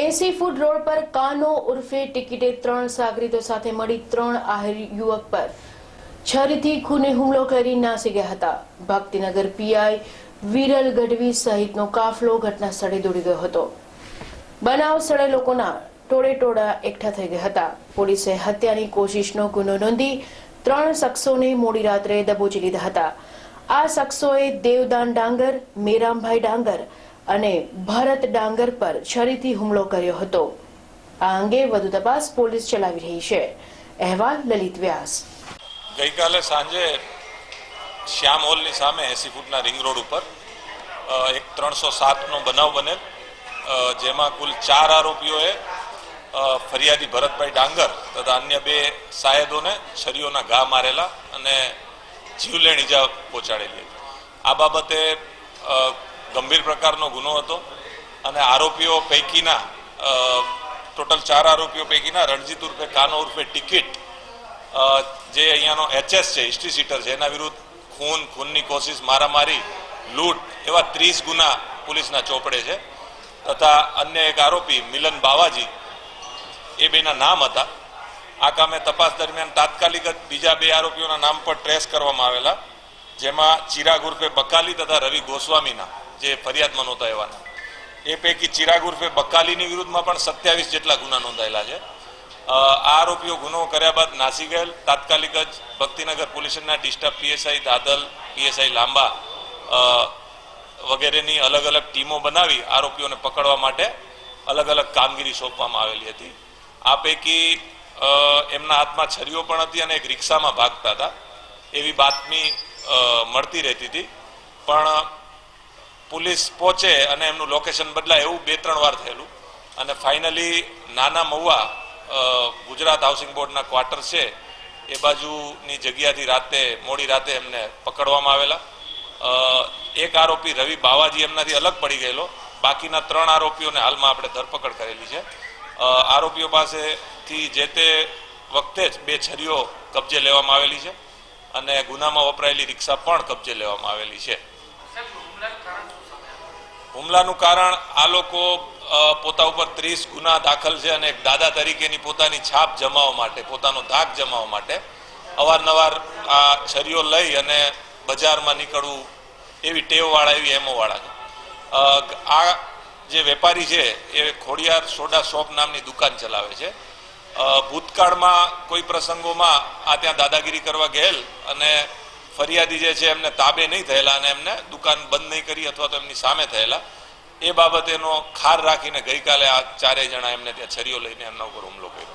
એસી food road પર કાનો ઉર્ફે ટિકિટે ત્રણ સાગરીતો સાથે મળી ત્રણ આહિર યુવક પર. છરીથી ખૂને હુમલો કરી નાસી ગયા હતા. ભક્તિનગર પીઆઈ વિરલ ગઢવી સહિતનો કાફલો ઘટના સ્થળે દોડી ગયો હતો. બનાવ સ્થળે લોકોના ટોળે ટોળા એકઠા થઈ ગયા હતા. પોલીસે હત્યાની કોશિશનો ગુનો નોંધી ત્રણ શખ્સોને મોડી રાત્રે દબોચી લીધા હતા. આ શખ્સોએ દેવદાન ડાંગર, મેરામભાઈ ડાંગર અને ભરત ડાંગર પર છરીથી હુમલો કર્યો હતો. આ અંગે વધુ તપાસ પોલીસ ચલાવી રહી છે. અહેવાલ લલિત વ્યાસ. ગઈકાલે સાંજે શ્યામ હોલની સામે એસી ફૂટના રિંગ રોડ ઉપર એક ત્રણસો સાતનો બનાવ બનેલ. જેમાં કુલ ચાર આરોપીઓએ ફરિયાદી ભરતભાઈ ડાંગર તથા અન્ય બે સાયદોને છરીઓના ઘા મારેલા અને જીવલેણ ઈજા પહોંચાડેલી આ બાબતે ગંભીર પ્રકારનો ગુનો હતો અને આરોપીઓ પૈકીના ટોટલ ચાર આરોપીઓ પૈકીના રણજીત ઉર્ફે, કાનો ઉર્ફે ટિકિટ જે અહીંયાનો એચએસ છે, હિસ્ટ્રી સીટર છે, એના વિરુદ્ધ ખૂન, ખૂનની કોશિશ, મારામારી, લૂંટ એવા ત્રીસ ગુના પોલીસના ચોપડે છે. તથા અન્ય એક આરોપી, મિલન બાવાજી, એ બેના નામ હતા. આ કામે તપાસ દરમિયાન તાત્કાલિક જ બીજા બે આરોપીઓના નામ પર ટ્રેસ કરવામાં આવેલા. જેમાં ચિરાગ ઉર્ફે બકાલી તથા રવિ ગોસ્વામીના જે ફરિયાદમાં નહોતા એવાના એ પૈકી ચિરાગ ઉર્ફે બકાલીની વિરુદ્ધમાં પણ સત્યાવીસ જેટલા ગુના નોંધાયેલા છે. આ આરોપીઓ ગુનો કર્યા બાદ નાસી ગયેલ, તાત્કાલિક જ ભક્તિનગર પોલીસના ડિસ્ટર્બ પીએસઆઈ દાદલ, પીએસઆઈ લાંબા વગેરેની અલગ અલગ ટીમો બનાવી આરોપીઓને પકડવા માટે અલગ અલગ કામગીરી સોંપવામાં આવેલી હતી. આ પૈકી એમના હાથમાં છરીઓ પણ હતી અને એક રિક્ષામાં ભાગતા હતા. એવી બાતમી મળતી રહેતી હતી. પણ પોલીસ પહોંચે અને એમનું લોકેશન બદલાય એવું બે ત્રણ વાર થયેલું. અને ફાઇનલી નાના મહુવા ગુજરાત હાઉસિંગ બોર્ડના ક્વાર્ટર છે, એ બાજુની જગ્યાથી રાતે, મોડી રાતે એમને પકડવામાં આવેલા. એક આરોપી રવિ બાવાજી એમનાથી અલગ પડી ગયેલો. બાકીના ત્રણ આરોપીઓને હાલમાં આપણે ધરપકડ કરેલી છે. આરોપીઓ પાસેથી જે તે વખતે જ બે છરીઓ કબજે લેવામાં આવેલી છે. અને ગુનામાં વપરાયેલી રિક્ષા પણ કબજે લેવામાં આવેલી છે. હુમલાનું કારણ આ લોકો પોતા ઉપર ત્રીસ ગુના દાખલ છે અને એક દાદા તરીકેની પોતાની છાપ જમાવવા માટે, પોતાનો ધાક જમાવવા માટે અવારનવાર આ છરીઓ લઈ અને બજારમાં નીકળવું એવી ટેવવાળા, એવી એમોવાળા છે. આ જે વેપારી છે એ ખોડિયાર સોડા શોપ નામની દુકાન ચલાવે છે. ભૂતકાળમાં કોઈ પ્રસંગોમાં આ ત્યાં દાદાગીરી કરવા ગયેલ અને ફરિયાદી જે છે એમને તાબે નહીં થયેલા અને એમને દુકાન બંધ નહીં કરી અથવા તો એમની સામે થયેલા, એ બાબતેનો ખાર રાખીને ગઈકાલે આ ચારેય જણા એમને ત્યાં છરીઓ લઈને એમના ઉપર હુમલો કર્યો.